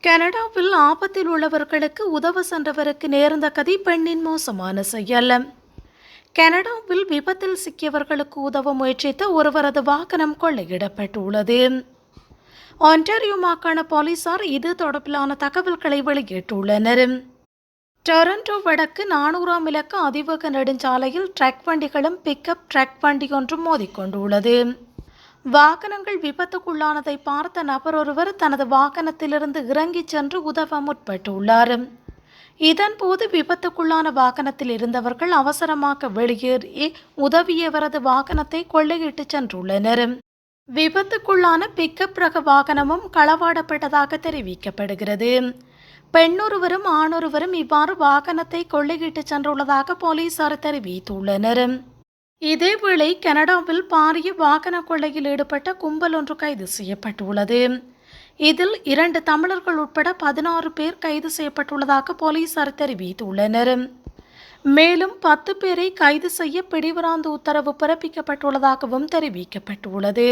கனடாவில் ஆபத்தில் உள்ளவர்களுக்கு உதவ சென்றவருக்கு நேர்ந்த கதி பெண்ணின் மோசமான செயல். கனடாவில் விபத்தில் சிக்கியவர்களுக்கு உதவ முயற்சித்த ஒருவரது வாகனம் கொள்ளையிடப்பட்டுள்ளது. ஒன்டாரியோ மாகாண போலீசார் இது தொடர்பிலான தகவல்களை வெளியிட்டுள்ளனர். டொரண்டோ வடக்கு நானூறாம் இலக்க அதிவேக நெடுஞ்சாலையில் ட்ரக் வண்டிகளும் பிக்கப் ட்ரக் வண்டி ஒன்றும் மோதிக்கொண்டுள்ளது. வாகனங்கள் விபத்துக்குள்ளானதை பார்த்த நபர் ஒருவர் தனது வாகனத்திலிருந்து இறங்கிச் சென்று உதவ முற்பட்டுள்ளார். இதன்போது விபத்துக்குள்ளான வாகனத்தில் இருந்தவர்கள் அவசரமாக வெளியேறி உதவியவரது வாகனத்தை கொள்ளையிட்டு சென்றுள்ளனர். விபத்துக்குள்ளான பிக்கப் ரக வாகனமும் களவாடப்பட்டதாக தெரிவிக்கப்படுகிறது. பெண்ணொருவரும் ஆணொருவரும் இவ்வாறு வாகனத்தை கொள்ளையிட்டு சென்றுள்ளதாக போலீசார் தெரிவித்துள்ளனர். இதேவேளை கனடாவில் பாரிய வாகன கொள்ளையில் ஈடுபட்ட கும்பல் ஒன்று கைது செய்யப்பட்டுள்ளது. இதில் இரண்டு தமிழர்கள் உட்பட பதினாறு பேர் கைது செய்யப்பட்டுள்ளதாக போலீசார் தெரிவித்துள்ளனர். மேலும் பத்து பேரை கைது செய்ய பிடிவராந்து உத்தரவு பிறப்பிக்கப்பட்டுள்ளதாகவும் தெரிவிக்கப்பட்டுள்ளது.